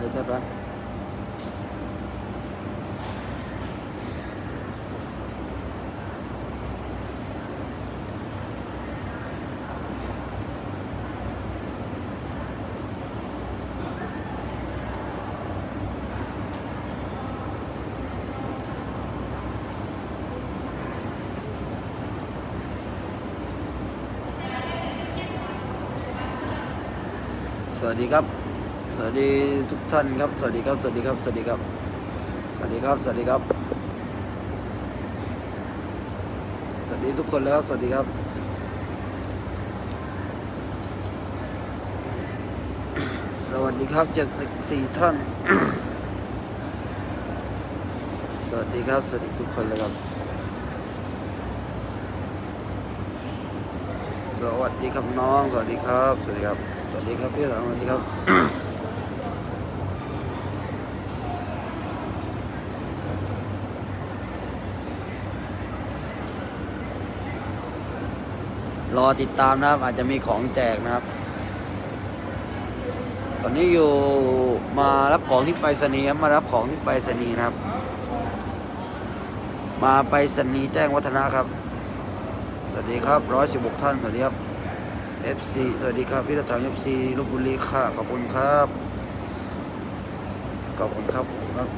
เลยใช่ปะสวัสดีครับส วัสดีทุกท่านครับ สวัสดีครับ สวัสดีครับ สวัสดีครับ สวัสดีครับ สวัสดีครับ สวัสดีทุกคนเลยครับสวัสดีครับ สวัสดีครับเจ็ดสิบสี่ท่าน สวัสดีครับ สวัสดีทุกคนเลยครับ สวัสดีครับน้อง สวัสดีครับ สวัสดีครับสวัสดีครับพี่สาวสวัสดีครับ รอติดตามนะครับ อาจจะมีของแจกนะครับ ตอนนี้อยู่มารับของที่ไปรษณีย์ครับมารับของที่ไปรษณีย์นะครับ มาไปรษณีย์แจ้งวัฒนะครับ สวัสดีครับร้อยสิบหกท่านสวัสดีครับ FC สวัสดีครับพี่รถถัง FC ลบบุรีค่ะขอบคุณครับขอบคุณครับครับ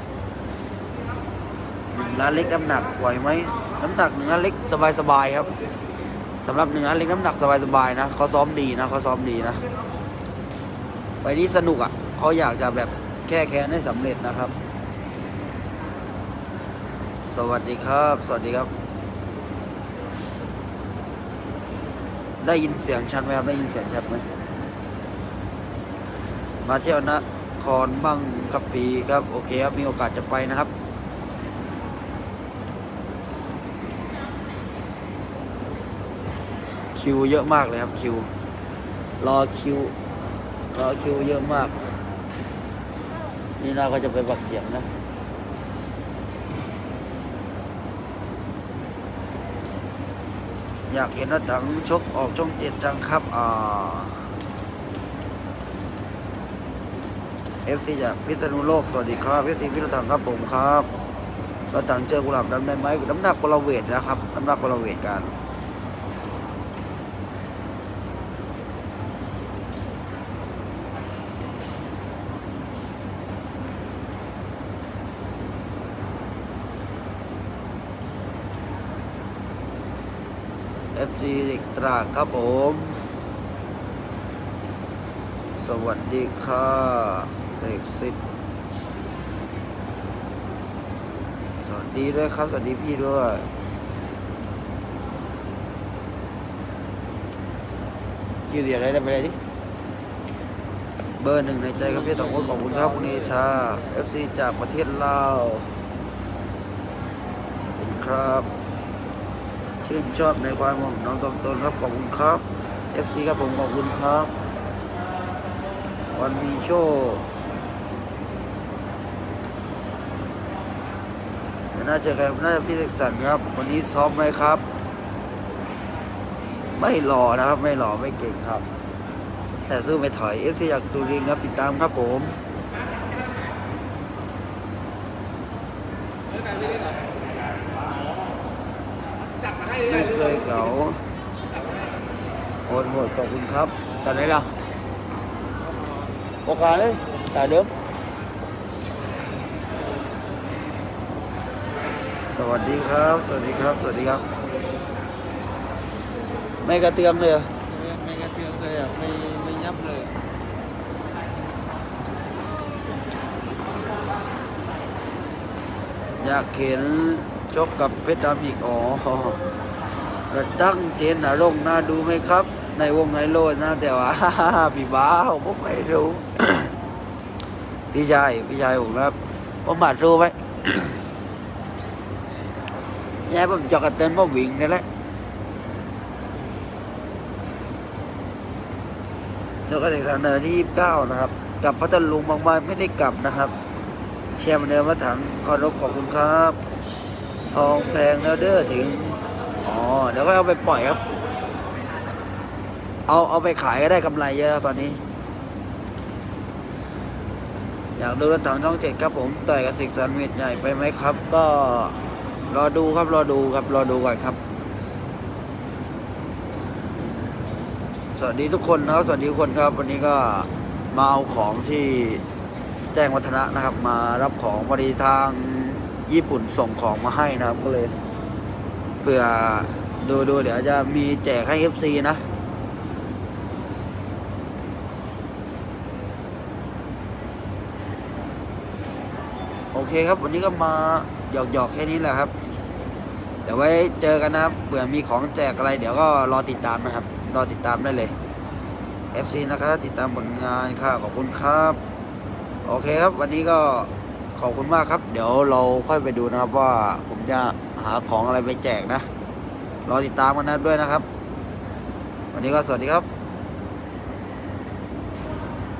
หนึ่งล้านเล็กน้ำหนักไหวไหมน้ำหนักหนึ่งล้านเล็กสบายๆครับ สำหรับหนึ่งล้านเล็กน้ำหนักสบายๆนะเขาซ้อมดีนะเขาซ้อมดีนะไปนี้สนุกอะเขาอยากจะแบบแค่แค้นให้สำเร็จนะครับ สวัสดีครับ สวัสดีครับ ได้ยินเสียงชัดไหมครับได้ยินเสียงชัดไหมมาเที่ยวนะครบ้างครับพีครับ โอเคครับมีโอกาสจะไปนะครับ คิวเยอะมากเลยครับคิว รอคิว รอคิวเยอะมาก นี่น่าก็จะไปบักเสียงนะอยากเห็นรถถังชกออกช่องเจ็ดจังครับอ่าเอฟซีจากพิษณุโลกสวัสดีครับเอฟซีพิษณุถังครับผมครับรถถังเจอกุหลาบดำได้ไหมน้ำหนักคนละเวทนะครับน้ำหนักคนละเวทกัน เอฟซีเด็กตราครับผม สวัสดีค่ะเสกสิทธิ์สวัสดีด้วยครับ สวัสดีพี่ด้วยคิวเดียวได้ได้ไปเลยดิเบอร์หนึ่งในใจครับพี่ตองขอบคุณครับคุณเอชา FC จากประเทศลาวขอบคุณครับ ชื่นชอบในความของน้องตอมตนครับขอบคุณครับ FC ครับผมขอบคุณครับ วันมีโชว์น่าจอกันน่าจะพี่เล็กสันครับ วันนี้ซ้อมไหมครับ ไม่หล่อนะครับ ไม่หล่อไม่เก่งครับ แต่สู้ไม่ถอย FC จากสุรินทร์ครับติดตามครับผม ไม่เคยเก่าโหดโหดขอบคุณครับตอนไหนล่ะโอกาสเลยแต่เดิมสวัสดีครับ สวัสดีครับ สวัสดีครับ ไม่กระเทียมเลยเหรอไม่ไม่กระเทือนเลยอะไม่ไม่ยับเลยอยากเห็นชกกับเพชรดำอีกอ๋อ ระตั้งเจนอารมณ์น่าดูไหมครับ ในวงไฮโลนะ แต่ว่าพี่บ้าผมไม่รู้ พี่ชายพี่ชายผมครับผมบาดรู้ไหมยายผมจอกกระเต้นผมวิ่งนี่แหละจ้าก็ถึงสนอที่ยี่สิบเก้านะครับ กลับพัทลุงบางวันไม่ได้กลับนะครับเชียร์มือนเดิมมาถังขอรบขอบคุณครับ ทองแพงแล้วเด้อถึง อ๋อเดี๋ยวก็เอาไปปล่อยครับ เอาเอาไปขายก็ได้กำไรเยอะตอนนี้ อยากดูรถถังช่องเจ็ดครับผมต่อยกับสิกสันเมตรใหญ่ไปไหมครับ ก็รอดูครับรอดูครับรอดูก่อนครับ สวัสดีทุกคนนะครับสวัสดีทุกคนครับ วันนี้ก็มาเอาของที่แจ้งวัฒนะนะครับ มารับของพอดีทางญี่ปุ่นส่งของมาให้นะครับก็เลย เพื่อดูดูเดี๋ยวจะมีแจกให้ FC นะโอเคครับ วันนี้ก็มาหยอกหยอกๆแค่นี้แหละครับ เดี๋ยวไว้เจอกันนะครับเผื่อมีของแจกอะไร เดี๋ยวก็รอติดตามนะครับ รอติดตามได้เลย FC นะครับติดตามผลงานค่ะขอบคุณครับ โอเคครับ วันนี้ก็ ขอบคุณมากครับ เดี๋ยวเราค่อยไปดูนะครับว่าผมจะหาของอะไรไปแจกนะ รอติดตามกันนะด้วยนะครับ วันนี้ก็สวัสดีครับ